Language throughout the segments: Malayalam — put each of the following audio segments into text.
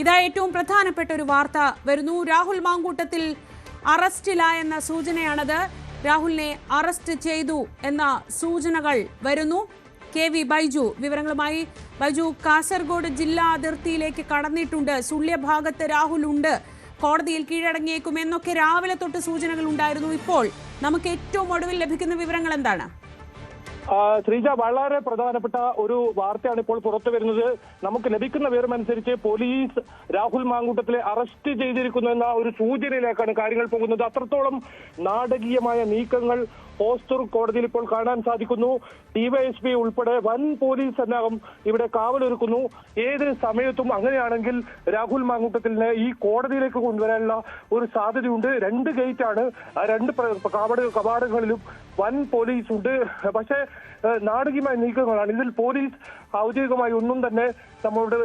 ഇതാ ഏറ്റവും പ്രധാനപ്പെട്ട ഒരു വാർത്ത വരുന്നു. രാഹുൽ മാങ്കൂട്ടത്തിൽ അറസ്റ്റിലായെന്ന സൂചനയാണത്. രാഹുലിനെ അറസ്റ്റ് ചെയ്തു എന്ന സൂചനകൾ വരുന്നു. കെ വി ബൈജു വിവരങ്ങളുമായി. ബൈജു കാസർഗോഡ് ജില്ലാ അതിർത്തിയിലേക്ക് കടന്നിട്ടുണ്ട്. സുള്ളിയ ഭാഗത്ത് രാഹുൽ ഉണ്ട് കോടതിയിൽ കീഴടങ്ങിയേക്കും എന്നൊക്കെ രാവിലെ തൊട്ട് സൂചനകൾ ഉണ്ടായിരുന്നു. ഇപ്പോൾ നമുക്ക് ഏറ്റവും ഒടുവിൽ ലഭിക്കുന്ന വിവരങ്ങൾ എന്താണ്? ശ്രീജ വളരെ പ്രധാനപ്പെട്ട ഒരു വാർത്തയാണ് ഇപ്പോൾ പുറത്തു വരുന്നത്. നമുക്ക് ലഭിക്കുന്ന വിവരമനുസരിച്ച് പോലീസ് രാഹുൽ മാങ്കൂട്ടത്തിലെ അറസ്റ്റ് ചെയ്തിരിക്കുന്നു എന്ന ഒരു സൂചനയിലേക്കാണ് കാര്യങ്ങൾ പോകുന്നത്. അത്രത്തോളം നാടകീയമായ നീക്കങ്ങൾ ഹോസ്റ്റർ കോടതിയിൽ ഇപ്പോൾ കാണാൻ സാധിക്കുന്നു. ഡിവൈഎസ്പി ഉൾപ്പെടെ വൻ പോലീസ് സന്നാഹം ഇവിടെ കാവലൊരുക്കുന്നു. ഏത് സമയത്തും അങ്ങനെയാണെങ്കിൽ രാഹുൽ മാങ്കൂട്ടത്തിലിനെ ഈ കോടതിയിലേക്ക് കൊണ്ടുവരാനുള്ള ഒരു സാധ്യതയുണ്ട്. രണ്ട് ഗേറ്റാണ്. രണ്ട് കവാട കവാടങ്ങളിലും വൻ പോലീസ് ഉണ്ട് പക്ഷേ നാടകീയമായ നീക്കങ്ങളാണ്. ഇതിൽ പോലീസ് ഔദ്യോഗികമായി ഒന്നും തന്നെ നമ്മളോട്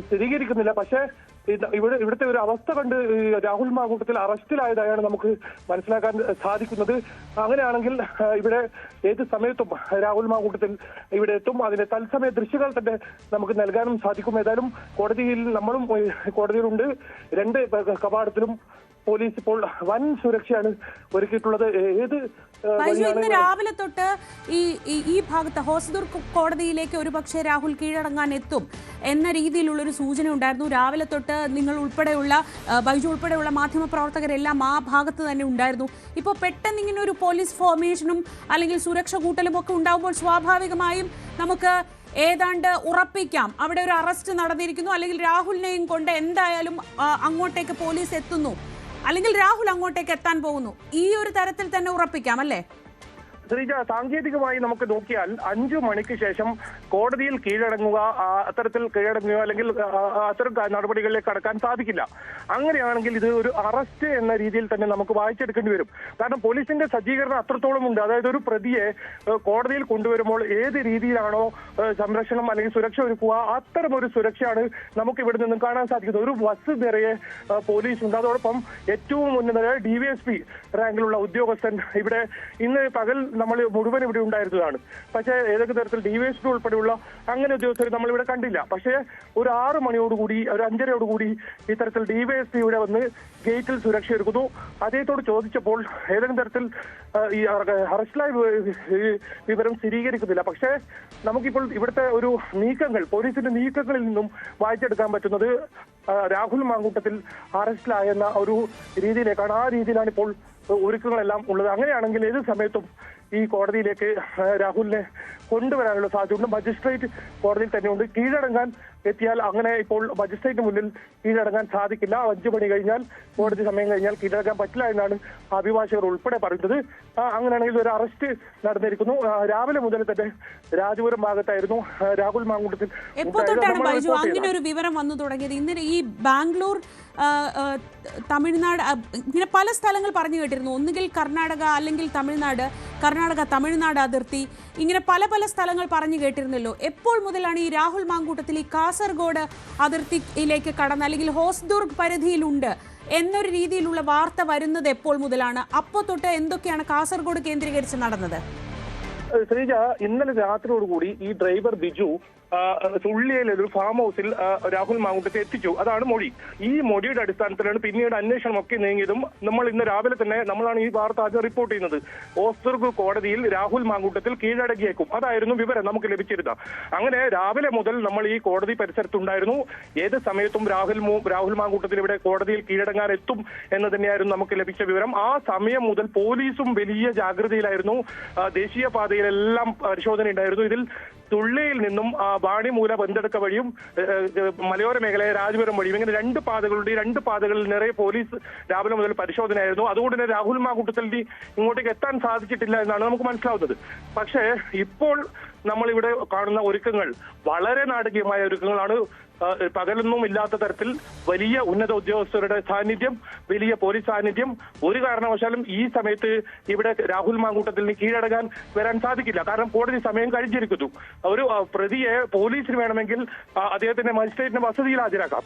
സ്ഥിരീകരിക്കുന്നില്ല. പക്ഷേ ഇവിടെ ഇവിടുത്തെ ഒരു അവസ്ഥ കണ്ട് രാഹുൽ മാങ്കൂട്ടത്തിൽ അറസ്റ്റിലായതായാണ് നമുക്ക് മനസ്സിലാക്കാൻ സാധിക്കുന്നത്. അങ്ങനെയാണെങ്കിൽ ഇവിടെ ഏത് സമയത്തും രാഹുൽ മാങ്കൂട്ടത്തിൽ ഇവിടെ എത്തും. അതിന്റെ തത്സമയ ദൃശ്യങ്ങൾ തന്നെ നമുക്ക് നൽകാനും സാധിക്കും. ഏതായാലും കോടതിയിൽ നമ്മളും കോടതിയിലുണ്ട്. രണ്ട് കവാടത്തിലും പോലീസ് ഇപ്പോൾ വൻ സുരക്ഷയാണ് ഒരുക്കിയിട്ടുള്ളത്. ഏത് ഇന്ന് രാവിലെ തൊട്ട് ഈ ഈ- ഭാഗത്ത് ഹോസ്ദുർ കോടതിയിലേക്ക് ഒരുപക്ഷെ രാഹുൽ കീഴടങ്ങാൻ എത്തും എന്ന രീതിയിലുള്ള ഒരു സൂചന ഉണ്ടായിരുന്നു. രാവിലെ തൊട്ട് നിങ്ങൾ ഉൾപ്പെടെയുള്ള ബൈജു ഉൾപ്പെടെയുള്ള മാധ്യമ പ്രവർത്തകരെല്ലാം ആ ഭാഗത്ത് തന്നെ ഉണ്ടായിരുന്നു. ഇപ്പോൾ പെട്ടെന്ന് ഇങ്ങനെ ഒരു പോലീസ് ഫോർമേഷനും അല്ലെങ്കിൽ സുരക്ഷ കൂട്ടലും ഒക്കെ ഉണ്ടാകുമ്പോൾ സ്വാഭാവികമായും നമുക്ക് ഏതാണ്ട് ഉറപ്പിക്കാം. അവിടെ ഒരു അറസ്റ്റ് നടന്നിരിക്കുന്നു. അല്ലെങ്കിൽ രാഹുലിനെയും കൊണ്ട് എന്തായാലും അങ്ങോട്ടേക്ക് പോലീസ് എത്തുന്നു. അല്ലെങ്കിൽ രാഹുൽ അങ്ങോട്ടേക്ക് എത്താൻ പോകുന്നു. ഈ ഒരു തരത്തിൽ തന്നെ ഉറപ്പിക്കാം അല്ലേ? ശ്രീജ സാങ്കേതികമായി നമുക്ക് നോക്കിയാൽ അഞ്ചു മണിക്ക് ശേഷം കോടതിയിൽ കീഴടങ്ങുക അത്തരത്തിൽ കീഴടങ്ങുക അല്ലെങ്കിൽ അത്തരം നടപടികളിലേക്ക് കടക്കാൻ സാധിക്കില്ല. അങ്ങനെയാണെങ്കിൽ ഇത് ഒരു അറസ്റ്റ് എന്ന രീതിയിൽ തന്നെ നമുക്ക് വായിച്ചെടുക്കേണ്ടി വരും. കാരണം പോലീസിന്റെ സജ്ജീകരണം അത്രത്തോളം ഉണ്ട്. അതായത് ഒരു പ്രതിയെ കോടതിയിൽ കൊണ്ടുവരുമ്പോൾ ഏത് രീതിയിലാണോ സംരക്ഷണം അല്ലെങ്കിൽ സുരക്ഷ ഒരുക്കുക അത്തരം ഒരു സുരക്ഷയാണ് നമുക്ക് ഇവിടെ നിന്നും കാണാൻ സാധിക്കുന്നത്. ഒരു ബസ് നിറയെ പോലീസ് ഉണ്ട് അതോടൊപ്പം ഏറ്റവും ഉന്നത പി റാങ്കിലുള്ള ഉദ്യോഗസ്ഥൻ ഇവിടെ ഇന്ന് പകൽ നമ്മൾ മുഴുവൻ ഇവിടെ ഉണ്ടായിരുന്നതാണ്. പക്ഷേ ഏതൊക്കെ തരത്തിൽ ഡിവൈഎസ്പി ഉൾപ്പെടെയുള്ള അങ്ങനെ ഉദ്യോഗസ്ഥർ നമ്മൾ ഇവിടെ കണ്ടില്ല. പക്ഷേ ഒരു ആറ് മണിയോടുകൂടി ഒരു അഞ്ചരയോടുകൂടി ഇത്തരത്തിൽ ഡിവൈഎസ്പി ഇവിടെ വന്ന് ഗേറ്റിൽ സുരക്ഷ ഒരുക്കുന്നു. അദ്ദേഹത്തോട് ചോദിച്ചപ്പോൾ ഏതെങ്കിലും തരത്തിൽ ഈ അറ- അറസ്റ്റിലായ വിവരം സ്ഥിരീകരിക്കുന്നില്ല. പക്ഷേ നമുക്കിപ്പോൾ ഇവിടുത്തെ ഒരു നീക്കങ്ങൾ പോലീസിന്റെ നീക്കങ്ങളിൽ നിന്നും വായിച്ചെടുക്കാൻ പറ്റുന്നത് രാഹുൽ മാങ്കൂട്ടത്തിൽ അറസ്റ്റിലായെന്ന ഒരു രീതിയിലേക്കാണ്. ആ രീതിയിലാണ് ഇപ്പോൾ ഒരുക്കങ്ങളെല്ലാം ഉള്ളത്. അങ്ങനെയാണെങ്കിൽ ഏത് സമയത്തും ഈ കോടതിയിലേക്ക് രാഹുലിനെ കൊണ്ടുവരാനുള്ള സാധ്യതയുണ്ട്. മജിസ്ട്രേറ്റ് കോടതിയിൽ തന്നെയുണ്ട്. കീഴടങ്ങാൻ എത്തിയാൽ അങ്ങനെ ഇപ്പോൾ മജിസ്ട്രേറ്റിന് മുന്നിൽ കീഴടങ്ങാൻ സാധിക്കില്ല. അഞ്ചു മണി കഴിഞ്ഞാൽ കോടതി സമയം കഴിഞ്ഞാൽ കീഴടങ്ങാൻ പറ്റില്ല എന്നാണ് അഭിഭാഷകർ ഉൾപ്പെടെ പറയുന്നത്. അങ്ങനെയാണെങ്കിൽ ഒരു അറസ്റ്റ് നടന്നിരിക്കുന്നു. രാവിലെ മുതൽ തന്നെ രാജപുരം ഭാഗത്തായിരുന്നു രാഹുൽ മാങ്കൂട്ടത്തിൽ എപ്പോ തൊട്ടാണ് ബൈജു? അങ്ങനെ ഒരു വിവരം വന്നു തുടങ്ങിയത്. ഇന്നലെ ഈ ബാംഗ്ലൂർ തമിഴ്നാട് ഇങ്ങനെ പല സ്ഥലങ്ങൾ പറഞ്ഞു കേട്ടിരുന്നു ഒന്നുകിൽ കർണാടക അല്ലെങ്കിൽ തമിഴ്നാട് കർണാടക തമിഴ്നാട് അതിർത്തി. ഇങ്ങനെ പല പല സ്ഥലങ്ങൾ പറഞ്ഞു കേട്ടിരുന്നല്ലോ. എപ്പോൾ മുതലാണ് ഈ രാഹുൽ മാങ്കൂട്ടത്തിൽ ഈ കാസർഗോഡ് അതിർത്തിയിലേക്ക് കടന്ന് അല്ലെങ്കിൽ ഹോസ്ദുർഗ് പരിധിയിലുണ്ട് എന്നൊരു രീതിയിലുള്ള വാർത്ത വരുന്നത് എപ്പോൾ മുതലാണ്? അപ്പോൾ തൊട്ട് എന്തൊക്കെയാണ് കാസർഗോഡ് കേന്ദ്രീകരിച്ച് നടന്നത്? ശ്രീജ ഇന്നലെ രാത്രിയോടുകൂടി ഈ ഡ്രൈവർ ബിജു ആ, ചുള്ളിയിലെ ഒരു ഫാം ഹൗസിൽ രാഹുൽ മാങ്കുട്ടത്തെ എത്തിച്ചു. അതാണ് മൊഴി. ഈ മൊഴിയുടെ അടിസ്ഥാനത്തിലാണ് പിന്നീട് അന്വേഷണം ഒക്കെ നീങ്ങിയതും നമ്മൾ ഇന്ന് രാവിലെ തന്നെ നമ്മളാണ് ഈ വാർത്ത ആദ്യം റിപ്പോർട്ട് ചെയ്യുന്നത്. ഓസ്തുർഗ് കോടതിയിൽ രാഹുൽ മാങ്കൂട്ടത്തിൽ കീഴടങ്ങിയേക്കും. അതായിരുന്നു വിവരം നമുക്ക് ലഭിച്ചിരുന്ന അങ്ങനെ രാവിലെ മുതൽ നമ്മൾ ഈ കോടതി പരിസരത്തുണ്ടായിരുന്നു. ഏത് സമയത്തും രാഹുൽ രാഹുൽ മാങ്കൂട്ടത്തിൽ ഇവിടെ കോടതിയിൽ കീഴടങ്ങാൻ എത്തും എന്ന് തന്നെയായിരുന്നു നമുക്ക് ലഭിച്ച വിവരം. ആ സമയം മുതൽ പോലീസും വലിയ ജാഗ്രതയിലായിരുന്നു. ദേശീയപാതയിലെല്ലാം പരിശോധന ഉണ്ടായിരുന്നു. ഇതിൽ തുള്ളിയിൽ നിന്നും വാണിമൂല ബന്തെടുക്ക വഴിയും മലയോര മേഖലയെ രാജപുരം വഴിയും ഇങ്ങനെ രണ്ട് പാതകളുണ്ട്. ഈ രണ്ട് പാതകളിൽ നിറയെ പോലീസ് രാവിലെ മുതൽ പരിശോധനയായിരുന്നു. അതുകൊണ്ട് തന്നെ രാഹുൽ മാ കൂട്ടത്തിൽ ഇങ്ങോട്ടേക്ക് എത്താൻ സാധിച്ചിട്ടില്ല എന്നാണ് നമുക്ക് മനസ്സിലാവുന്നത്. പക്ഷേ ഇപ്പോൾ നമ്മൾ ഇവിടെ കാണുന്ന ഒരുക്കങ്ങൾ വളരെ നാടകീയമായ ഒരുക്കങ്ങളാണ്. പകലൊന്നും ഇല്ലാത്ത തരത്തിൽ വലിയ ഉന്നത ഉദ്യോഗസ്ഥരുടെ സാന്നിധ്യം വലിയ പോലീസ് സാന്നിധ്യം. ഒരു കാരണവശാലും ഈ സമയത്ത് ഇവിടെ രാഹുൽ മാങ്കൂട്ടത്തിന് കീഴടങ്ങാൻ വരാൻ സാധിക്കില്ല. കാരണം കോടതി സമയം കഴിഞ്ഞിരിക്കുന്നു. ഒരു പ്രതിയെ പോലീസിന് വേണമെങ്കിൽ അദ്ദേഹത്തിന്റെ മജിസ്ട്രേറ്റിന്റെ വസതിയിൽ ഹാജരാക്കാം.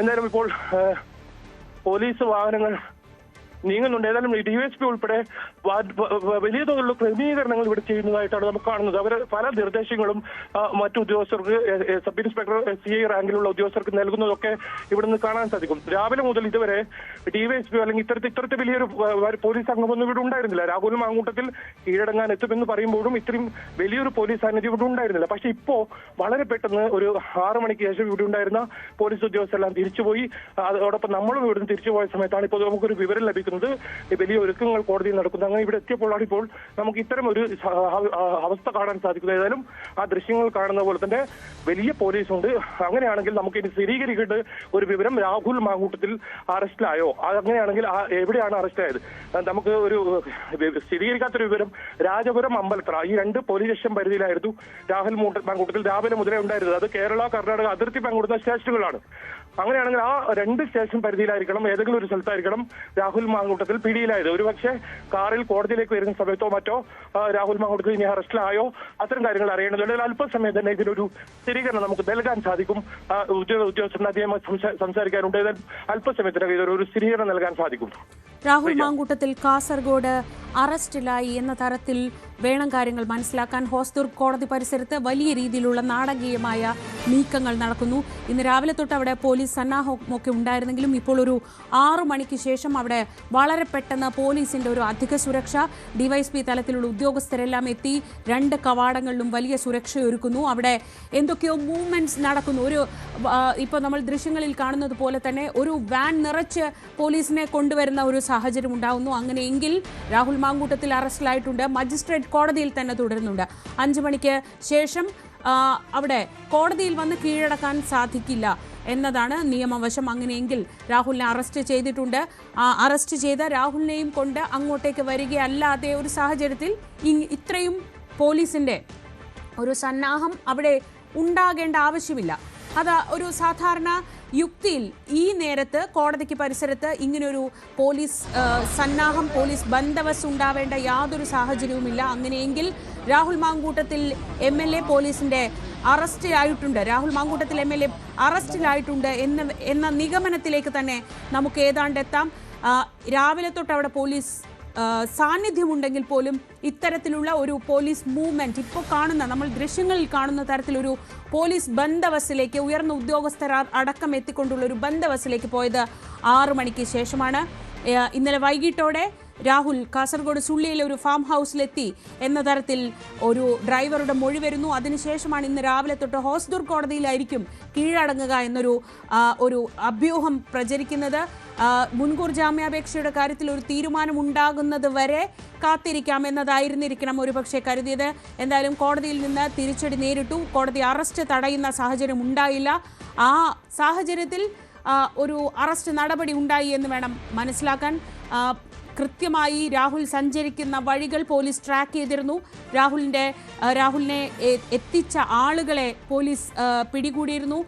എന്തായാലും ഇപ്പോൾ പോലീസ് വാഹനങ്ങൾ നീങ്ങുന്നുണ്ട്. ഏതായാലും ഡി എസ് പി ഉൾപ്പെടെ വലിയ തോതിലുള്ള ക്രമീകരണങ്ങൾ ഇവിടെ ചെയ്യുന്നതായിട്ടാണ് നമുക്ക് കാണുന്നത്. അവർ പല നിർദ്ദേശങ്ങളും മറ്റു ഉദ്യോഗസ്ഥർക്ക് സബ് ഇൻസ്പെക്ടർ സി ഐ റാങ്കിലുള്ള ഉദ്യോഗസ്ഥർക്ക് നൽകുന്നതൊക്കെ ഇവിടെ നിന്ന് കാണാൻ സാധിക്കും. രാവിലെ മുതൽ ഇതുവരെ ഡിവൈഎസ്പി അല്ലെങ്കിൽ ഇത്തരത്തിൽ ഇത്തരത്തിൽ വലിയൊരു പോലീസ് സംഘമൊന്നും ഇവിടെ ഉണ്ടായിരുന്നില്ല. രാഹുലും മാങ്കൂട്ടത്തിൽ കീഴടങ്ങാൻ എത്തുമെന്ന് പറയുമ്പോഴും ഇത്രയും വലിയൊരു പോലീസ് സാന്നിധ്യം ഇവിടെ ഉണ്ടായിരുന്നില്ല. പക്ഷെ ഇപ്പോ വളരെ പെട്ടെന്ന് ഒരു ആറു മണിക്ക് ശേഷം ഇവിടെ ഉണ്ടായിരുന്ന പോലീസ് ഉദ്യോഗസ്ഥരെല്ലാം തിരിച്ചുപോയി. അതോടൊപ്പം നമ്മളും ഇവിടുന്ന് തിരിച്ചുപോയ സമയത്താണ് ഇപ്പോൾ നമുക്കൊരു വിവരം ലഭിക്കുന്നത് ഈ വലിയ ഒരുക്കങ്ങൾ കോടതിയിൽ നടക്കുന്നത് അങ്ങനെ ഇവിടെ എത്തിയപ്പോഴാണ് ഇപ്പോൾ നമുക്ക് ഇത്തരം ഒരു അവസ്ഥ കാണാൻ സാധിക്കുന്നത്. ഏതായാലും ആ ദൃശ്യങ്ങൾ കാണുന്ന പോലെ തന്നെ വലിയ പോലീസ് ഉണ്ട് അങ്ങനെയാണെങ്കിൽ നമുക്ക് ഇനി സ്ഥിരീകരിക്കേണ്ട ഒരു വിവരം രാഹുൽ മാങ്കൂട്ടത്തിൽ അറസ്റ്റിലായോ? അങ്ങനെയാണെങ്കിൽ എവിടെയാണ് അറസ്റ്റ് ആയത് നമുക്ക് ഒരു സ്ഥിരീകരിക്കാത്തൊരു വിവരം രാജപുരം അമ്പലത്ര ഈ രണ്ട് പോലീസ് സ്റ്റേഷൻ പരിധിയിലായിരുന്നു രാഹുൽ മാങ്കൂട്ടത്തിൽ രാവിലെ മുതലേ ഉണ്ടായിരുന്നത്. അത് കേരള കർണാടക അതിർത്തി പങ്കുടുന്ന സ്റ്റേഷനുകളാണ്. അങ്ങനെയാണെങ്കിൽ ആ രണ്ട് സ്റ്റേഷൻ പരിധിയിലായിരിക്കണം ഏതെങ്കിലും ഒരു സ്ഥലത്തായിരിക്കണം രാഹുൽ മാങ്കൂട്ടത്തിൽ പിടിയിലായത്. ഒരുപക്ഷെ കാറിൽ കോടതിയിലേക്ക് വരുന്ന സമയത്തോ മറ്റോ രാഹുൽ മാങ്കൂട്ടത്തിൽ ഇനി അറസ്റ്റിലായോ? അത്തരം കാര്യങ്ങൾ അറിയേണ്ടതുണ്ട്. അല്പസമയം തന്നെ ഇതിനൊരു സ്ഥിരീകരണം നമുക്ക് നൽകാൻ സാധിക്കും. ഉദ്യോഗ ഉദ്യോഗസ്ഥരുടെ അധികം സംസാ- സംസാരിക്കാനുണ്ട്. അല്പസമയത്തിനകം ഇതൊരു സ്ഥിരീകരണം നൽകാൻ സാധിക്കും. രാഹുൽ മാങ്കൂട്ടത്തിൽ കാസർഗോഡ് അറസ്റ്റിലായി എന്ന തരത്തിൽ വേണം കാര്യങ്ങൾ മനസ്സിലാക്കാൻ ഹോസ്ദുർഗ് കോടതി പരിസരത്ത് വലിയ രീതിയിലുള്ള നാടകീയമായ നീക്കങ്ങൾ നടക്കുന്നു. ഇന്ന് രാവിലെ തൊട്ട് അവിടെ പോലീസ് സന്നാഹമൊക്കെ ഉണ്ടായിരുന്നെങ്കിലും ഇപ്പോൾ ഒരു ആറു മണിക്ക് ശേഷം അവിടെ വളരെ പെട്ടെന്ന് പോലീസിന്റെ ഒരു അധിക സുരക്ഷ ഡിവൈഎസ്പി തലത്തിലുള്ള ഉദ്യോഗസ്ഥരെല്ലാം എത്തി രണ്ട് കവാടങ്ങളിലും വലിയ സുരക്ഷയൊരുക്കുന്നു. അവിടെ എന്തൊക്കെയോ മൂവ്മെന്റ്സ് നടക്കുന്നു. ഒരു ഇപ്പോൾ നമ്മൾ ദൃശ്യങ്ങളിൽ കാണുന്നത് പോലെ തന്നെ ഒരു വാൻ നിറച്ച് പോലീസിനെ കൊണ്ടുവരുന്ന ഒരു സാഹചര്യം ഉണ്ടാകുന്നു അങ്ങനെയെങ്കിൽ രാഹുൽ മാങ്കൂട്ടത്തിൽ അറസ്റ്റിലായിട്ടുണ്ട്. മജിസ്ട്രേറ്റ് കോടതിയിൽ തന്നെ തുടരുന്നുണ്ട്. അഞ്ചു മണിക്ക് ശേഷം അവിടെ കോടതിയിൽ വന്ന് കീഴടക്കാൻ സാധിക്കില്ല എന്നതാണ് നിയമവശം. അങ്ങനെയെങ്കിൽ രാഹുലിനെ അറസ്റ്റ് ചെയ്തിട്ടുണ്ട്. അറസ്റ്റ് ചെയ്ത രാഹുലിനെയും കൊണ്ട് അങ്ങോട്ടേക്ക് വരികയല്ലാതെ ഒരു സാഹചര്യത്തിൽ ഇത്രയും പോലീസിന്റെ ഒരു സന്നാഹം അവിടെ ഉണ്ടാകേണ്ട ആവശ്യമില്ല. അത് ഒരു സാധാരണ യുക്തിയിൽ ഈ നേരത്ത് കോടതിക്ക് പരിസരത്ത് ഇങ്ങനൊരു പോലീസ് സന്നാഹം പോലീസ് ബന്ദവസ് ഉണ്ടാവേണ്ട യാതൊരു സാഹചര്യവുമില്ല. അങ്ങനെയെങ്കിൽ Rahul Mankoottathil M L A പോലീസിന്റെ അറസ്റ്റിലായിട്ടുണ്ട് Rahul Mankoottathil M L A അറസ്റ്റിലായിട്ടുണ്ട് എന്ന എന്ന നിഗമനത്തിലേക്ക് തന്നെ നമുക്ക് ഏതാണ്ട് എത്താം രാവിലെ തൊട്ട് അവിടെ പോലീസ് സാന്നിധ്യമുണ്ടെങ്കിൽ പോലും ഇത്തരത്തിലുള്ള ഒരു പോലീസ് മൂവ്മെന്റ് ഇപ്പോൾ കാണുന്ന നമ്മൾ ദൃശ്യങ്ങളിൽ കാണുന്ന തരത്തിലൊരു പോലീസ് ബന്ദവസിലേക്ക് ഉയർന്ന ഉദ്യോഗസ്ഥർ അടക്കം എത്തിക്കൊണ്ടുള്ള ഒരു ബന്ദവസിലേക്ക് പോയത് ആറു മണിക്ക് ശേഷമാണ്. ഇന്നലെ വൈകിട്ടോടെ രാഹുൽ കാസർഗോഡ് സുള്ളിയിലെ ഒരു ഫാം ഹൗസിലെത്തി എന്ന തരത്തിൽ ഒരു ഡ്രൈവറുടെ മൊഴി വരുന്നു. അതിനുശേഷമാണ് ഇന്ന് രാവിലെ തൊട്ട് ഹോസ്ദുർ കോടതിയിലായിരിക്കും കീഴടങ്ങുക എന്നൊരു ഒരു അഭ്യൂഹം പ്രചരിക്കുന്നത്. മുൻകൂർ ജാമ്യാപേക്ഷയുടെ കാര്യത്തിൽ ഒരു തീരുമാനമുണ്ടാകുന്നത് വരെ കാത്തിരിക്കാം എന്നതായിരുന്നിരിക്കണം ഒരുപക്ഷെ കരുതിയത്. എന്തായാലും കോടതിയിൽ നിന്ന് തിരിച്ചടി നേരിട്ടു. കോടതി അറസ്റ്റ് തടയുന്ന സാഹചര്യം ഉണ്ടായില്ല. ആ സാഹചര്യത്തിൽ ഒരു അറസ്റ്റ് നടപടി ഉണ്ടായി എന്ന് വേണം മനസ്സിലാക്കാൻ. കൃത്യമായി രാഹുൽ സഞ്ചരിക്കുന്ന വഴികൾ പോലീസ് ട്രാക്ക് ചെയ്തിരുന്നു. രാഹുലിന്റെ രാഹുലിനെ എത്തിച്ച ആളുകളെ പോലീസ് പിടികൂടിയിരുന്നു.